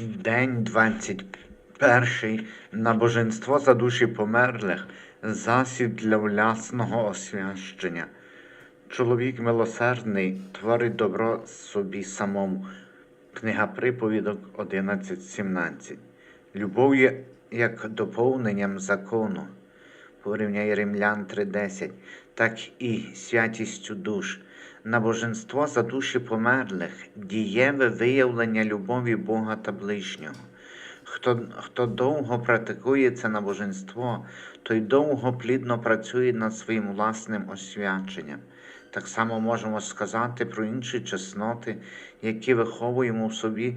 День 21. Набоженство за душі померлих, засіб для власного освящення. Чоловік милосердний творить добро собі самому. Книга приповідок 11.17. Любов є як доповненням закону. Порівняє Римлян 3.10, так і святістю душ. Набоженство за душі померлих, дієве виявлення любові Бога та ближнього. Хто, хто довго практикує це набоженство, той довго плідно працює над своїм власним освяченням. Так само можемо сказати про інші чесноти, які виховуємо в собі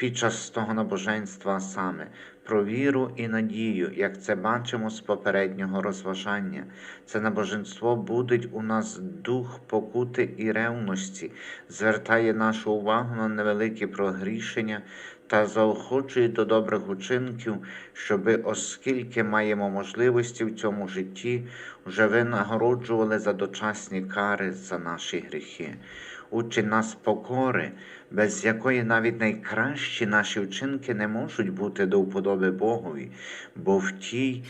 під час того набоженства, саме про віру і надію, як це бачимо з попереднього розважання. Це набоженство будить у нас дух покути і ревності, звертає нашу увагу на невеликі прогрішення та заохочує до добрих учинків, щоби, оскільки маємо можливості в цьому житті, вже винагороджували за дочасні кари за наші гріхи. Учить нас покори, без якої навіть найкращі наші вчинки не можуть бути до вподоби Богові, бо в тій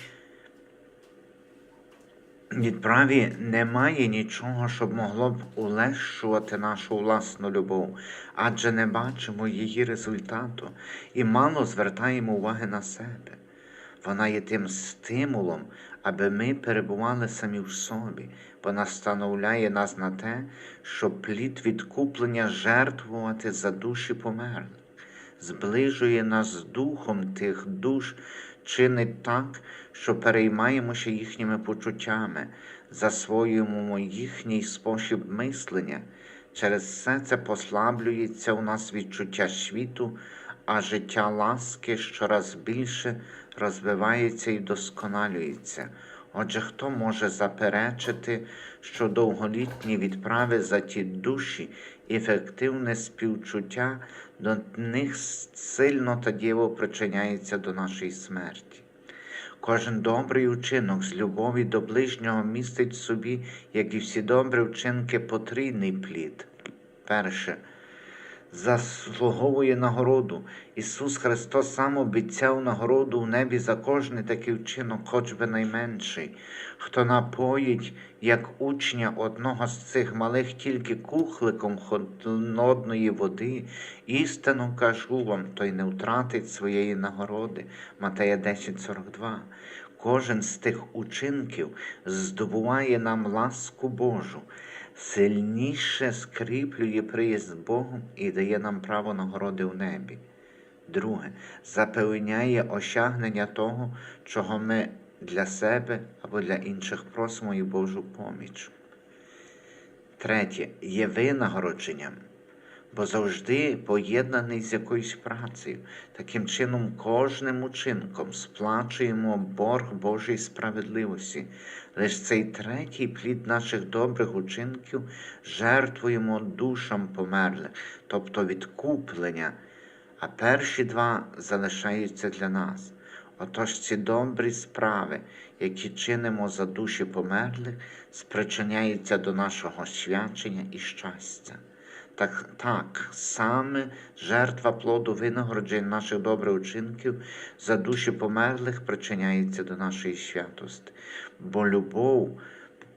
відправі немає нічого, щоб могло б улещувати нашу власну любов, адже не бачимо її результату і мало звертаємо уваги на себе. Вона є тим стимулом, аби ми перебували самі в собі. Вона становляє нас на те, щоб плід відкуплення жертвувати за душі померлих, зближує нас з духом тих душ, чинить так, що переймаємося їхніми почуттями, засвоюємо їхній спосіб мислення. Через все це послаблюється у нас відчуття світу, а життя ласки щораз більше розвивається і вдосконалюється. Отже, хто може заперечити, що довголітні відправи за ті душі, ефективне співчуття до них сильно та дієво причиняється до нашої смерті? Кожен добрий учинок з любові до ближнього містить в собі, як і всі добрі вчинки, потрійний плід. Перше заслуговує нагороду. Ісус Христос сам обіцяв нагороду в небі за кожний такий вчинок, хоч би найменший. Хто напоїть, як учня одного з цих малих тільки кухликом холодної води, істину кажу вам, той не втратить своєї нагороди. Матея 10,42. Кожен з тих учинків здобуває нам ласку Божу сильніше скріплює приїзд з Богом і дає нам право нагороди в небі. Друге, запевняє осягнення того, чого ми для себе або для інших просимо і Божу поміч. Третє, є винагородженням, бо завжди поєднаний з якоюсь працею. Таким чином, кожним учинком сплачуємо борг Божої справедливості. Лише цей третій плід наших добрих учинків жертвуємо душам померлих, тобто відкуплення, а перші два залишаються для нас. Отож ці добрі справи, які чинимо за душі померлих, спричиняються до нашого свячення і щастя. Так, так, саме жертва плоду винагороджень наших добрих учинків за душі померлих причиняється до нашої святості, бо любов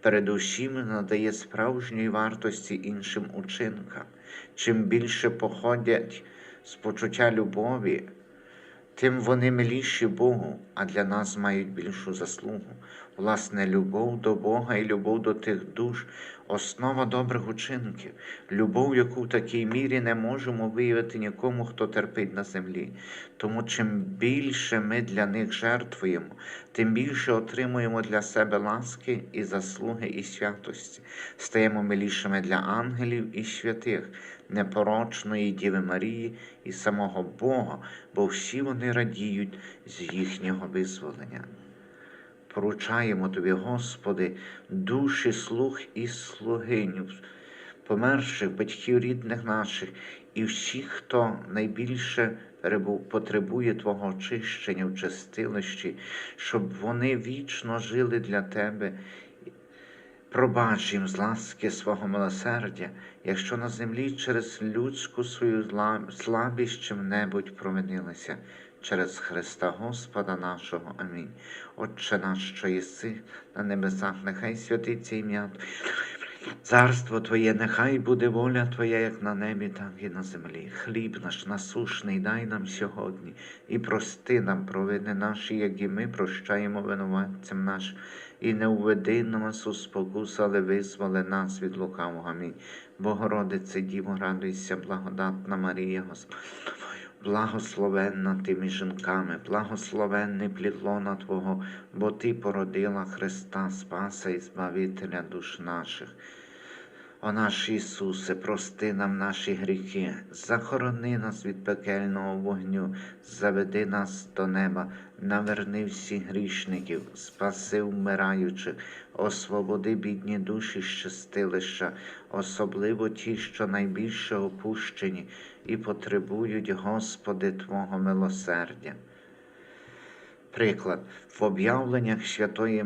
передусім надає справжньої вартості іншим учинкам. Чим більше походять з почуття любові, тим вони миліші Богу, а для нас мають більшу заслугу. Власне, любов до Бога і любов до тих душ основа добрих учинків, любов, яку в такій мірі не можемо виявити нікому, хто терпить на землі. Тому чим більше ми для них жертвуємо, тим більше отримуємо для себе ласки і заслуги і святості, стаємо милішими для ангелів і святих, непорочної Діви Марії і самого Бога, бо всі вони радіють з їхнього визволення. Поручаємо Тобі, Господи, душі слуг і слугиню, померших батьків рідних наших і всіх, хто найбільше потребує Твого очищення в чистилищі, щоб вони вічно жили для Тебе. Пробач їм з ласки свого милосердя, якщо на землі через людську свою слабість чим-небудь провинилися, через Христа Господа нашого. Амінь. Отче наш, що єси на небесах, нехай святиться ім'я. Царство Твоє, нехай буде воля Твоя, як на небі, так і на землі. Хліб наш насушний дай нам сьогодні, і прости нам провини наші, як і ми прощаємо винуватцям нашим. І не уведи нас у спокусу, але визволи нас від лукавого. Амінь. Богородице, Діво, радуйся, благодатна Марія, Господь. Благословенна ти між жінками, благословенний плід лона Твого, бо Ти породила Христа, Спаса і Збавителя душ наших. О наш Ісусе, прости нам наші гріхи, захорони нас від пекельного вогню, заведи нас до неба, наверни всіх грішників, спаси вмираючих, освободи бідні душі з чистилища, особливо ті, що найбільше опущені і потребують, Господи, Твого милосердя. Приклад, в об'явленнях святої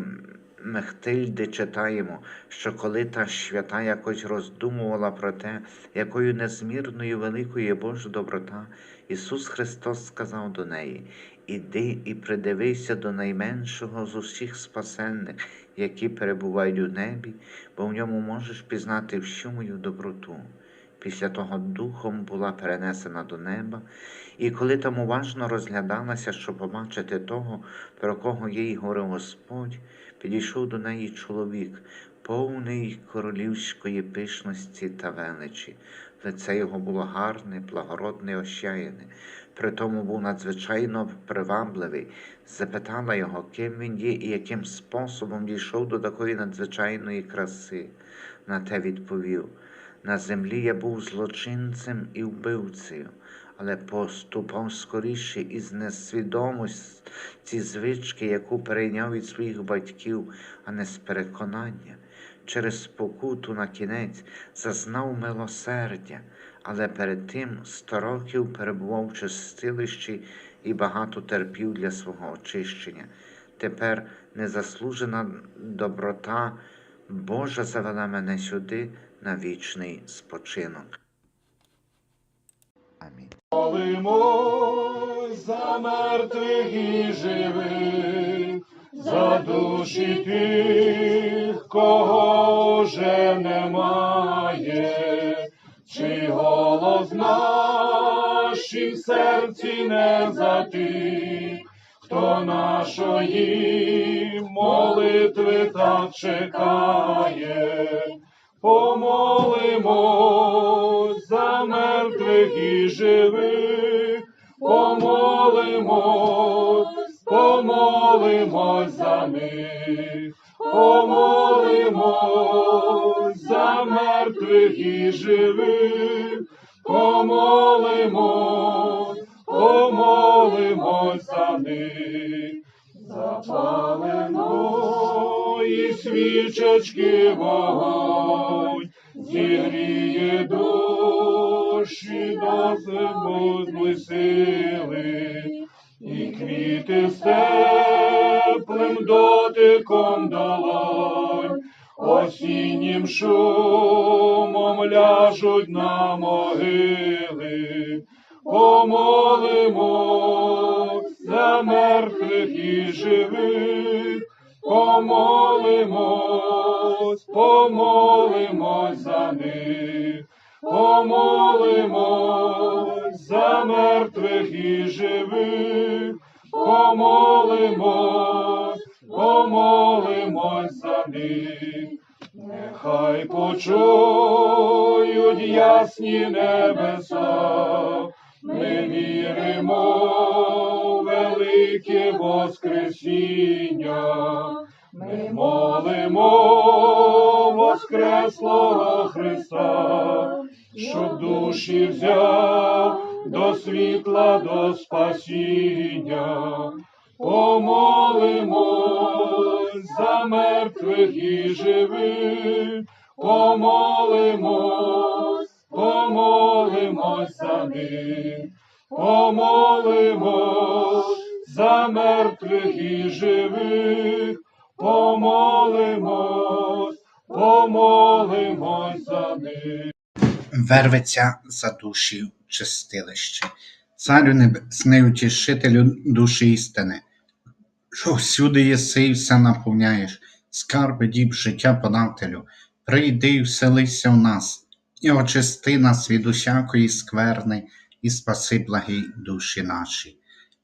Мехтильди читаємо, що коли та свята якось роздумувала про те, якою незмірною великою є Божа доброта, Ісус Христос сказав до неї: Іди і придивися до найменшого з усіх спасенних, які перебувають у небі, бо в ньому можеш пізнати всю мою доброту. Після того духом була перенесена до неба, і коли там уважно розглядалася, щоб побачити того, про кого їй говорив Господь, підійшов до неї чоловік, повний королівської пишності та величі. Лице його було гарне, благородне, ощаяне. При тому був надзвичайно привабливий. Запитала його, ким він є і яким способом дійшов до такої надзвичайної краси. На те відповів. На землі я був злочинцем і вбивцею, але поступав скоріше із несвідомості звички, яку перейняв від своїх батьків, а не з переконання. Через спокуту на кінець зазнав милосердя, але перед тим сто років перебував в чистилищі і багато терпів для свого очищення. Тепер незаслужена доброта Божа завела мене сюди на вічний спочинок. Амінь. Молимось за мертвих і живих, за душі тих, кого вже немає, чи голос нашій в серці не затих, хто нашої молитви так чекає. Помолимось за мертвих і живих, помолимось, помолимось за них, помолимось за мертвих і живих, помолимось, помолимось за них. Запаленої свічечки вогонь, зігріє душі до зимозної сили, і квіти з теплим дотиком долонь, осіннім шумом ляжуть на могили. Помолимось за мертвих і живих, помолимось, помолимось за них, помолимось за мертвих і живих, помолимось, помолимось за них. Нехай почують ясні небеса, ми віримо велике Воскресіння, ми молимо Воскреслого Христа, щоб душі взяв до світла, до спасіння. Помолимось за мертвих і живих, помолимось, помолимось за них, помолимось за мертвих і живих, помолимось, помолимось за них. Верветься за душі чистилище. Царю небесний, утішителю душі істини, що всюди єси і все наповняєш, скарби діб життя подателю, прийди і вселися в нас, і очисти нас від усякої скверни, і спаси благі душі наші.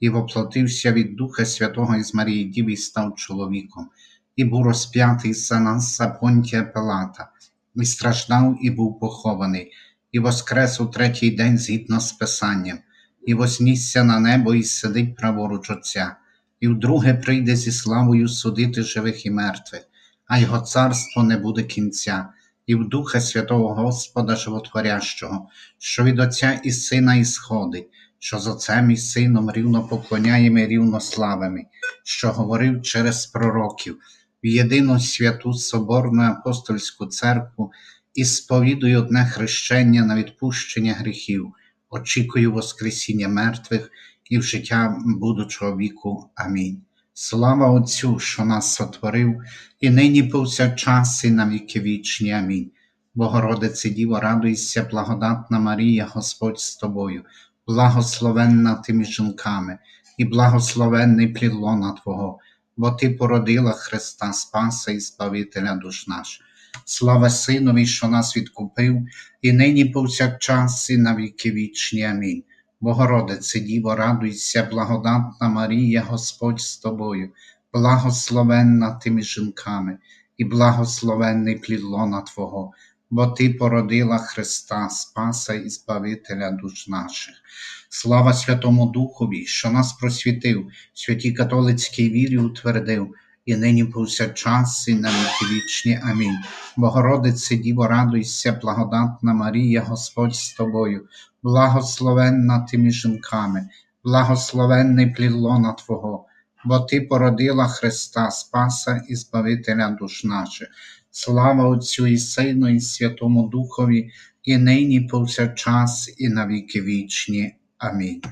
і воплотився від Духа Святого із Марії Діви і став чоловіком, і був розп'ятий за нас Понтія Пилата, і страждав, і був похований, і воскрес у третій день згідно з Писанням, і вознісся на небо, і сидить праворуч Отця, і вдруге прийде зі славою судити живих і мертвих, а його царство не буде кінця, і в Духа Святого Господа Животворящого, що від Отця і Сина ісходить, що з Отцем і Сином рівно поклоняємо і рівно славимо, що говорив через пророків, в єдину святу Соборну апостольську церкву і сповідую одне хрещення на відпущення гріхів, очікую Воскресіння мертвих і в життя будучого віку. Амінь. Слава Отцю, що нас сотворив, і нині повсякчас, і на віки вічні. Амінь. Богородице Діво, радуйся, благодатна Марія, Господь з тобою, благословенна ти між жінками, і благословенний плід лона Твого, бо Ти породила Христа Спаса і Збавителя душ наш. Слава Синові, що нас відкупив, і нині повсякчас, і на віки вічні. Амінь. Богородице Діво, радуйся, благодатна Марія, Господь з тобою, благословенна ти між жінками, і благословенний плід лона Твого, бо Ти породила Христа, Спаса і Збавителя душ наших. Слава Святому Духові, що нас просвітив, святій католицькій вірі утвердив, і нині повсякчас, і на віки вічні. Амінь. Богородице Діво, радуйся, благодатна Марія, Господь з тобою, благословенна ти між жінками, благословенний плід Твого, бо Ти породила Христа, Спаса і Збавителя душ наших. Слава Отцю і Сину, і Святому Духові, і нині повсякчас, і на віки вічні. Амінь.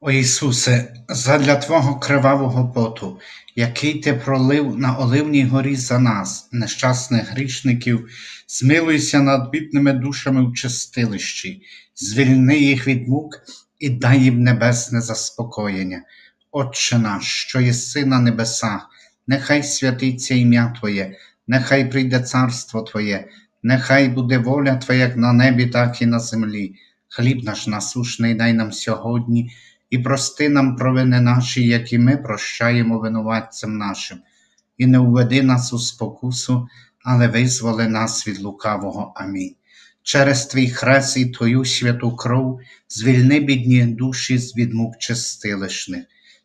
О Ісусе, задля Твого кривавого поту, який Ти пролив на Оливній горі за нас, нещасних грішників, змилуйся над бідними душами в чистилищі, звільни їх від мук і дай їм небесне заспокоєння. Отче наш, що єси на небесах, нехай святиться ім'я Твоє, нехай прийде царство Твоє, нехай буде воля Твоя як на небі, так і на землі. Хліб наш насушний дай нам сьогодні, і прости нам провини наші, як і ми прощаємо винуватцям нашим, і не введи нас у спокусу, але визволи нас від лукавого. Амінь. Через твій хрест і твою святу кров звільни бідні душі з від мук чистилищних.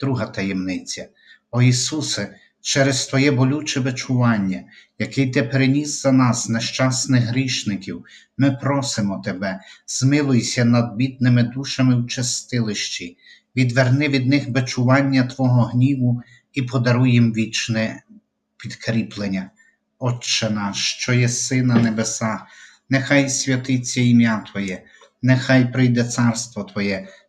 Друга таємниця. О Ісусе, через Твоє болюче бичування, який Ти переніс за нас, нещасних грішників, ми просимо Тебе, змилуйся над бідними душами в чистилищі, відверни від них бичування Твого гніву і подаруй їм вічне підкріплення. Отче наш, що єси на небесах, нехай святиться ім'я Твоє, нехай прийде царство Твоє,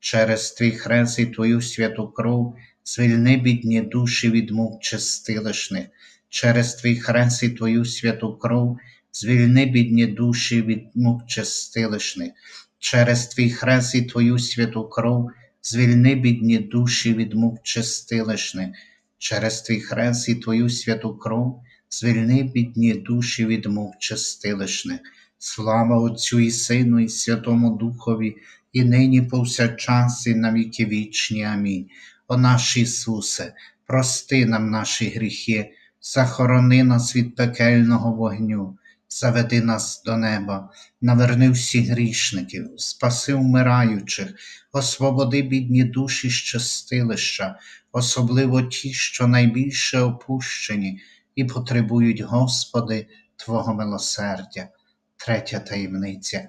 через твій хрест і твою святу кров, звільни бідні душі від мук чистилищних, через твій хрест і твою святу кров, звільни бідні душі від мук чистилищних, через твій хрест і твою святу кров, звільни бідні душі від мук чистилищних, через твій хрест і твою святу кров, звільни бідні душі від мук чистилищних. Слава Отцю і Сину, і Святому Духові, і нині повсякчас, і на віки вічні. Амінь. О наш Ісусе, прости нам наші гріхи, захорони нас від пекельного вогню, заведи нас до неба, наверни всіх грішників, спаси вмираючих, освободи бідні душі з чистилища, особливо ті, що найбільше опущені і потребують, Господи, Твого милосердя. Третя таємниця.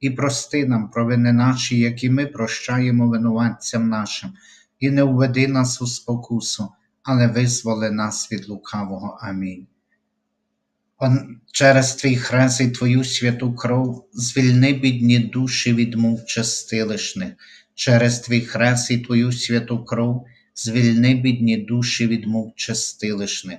і прости нам провини наші, які ми прощаємо винуватцям нашим, і не введи нас у спокусу, але визволи нас від лукавого. Амінь. Он, через твій хрест і твою святу кров звільни бідні душі від мук чистилищних, через твій хрест і твою святу кров звільни бідні душі від мук чистилищних,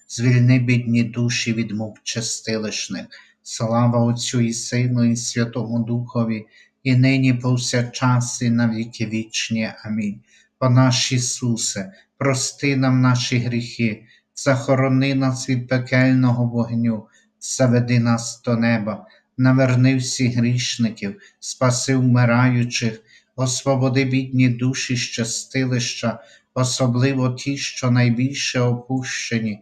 звільни бідні душі від мук чистилищних. Слава Отцю і Сину, і Святому Духові, і нині повсякчас, і на віки вічні. Амінь. О наш Ісусе, прости нам наші гріхи, захорони нас від пекельного вогню, заведи нас до неба, наверни всіх грішників, спаси вмираючих, освободи бідні душі щастилища, особливо ті, що найбільше опущені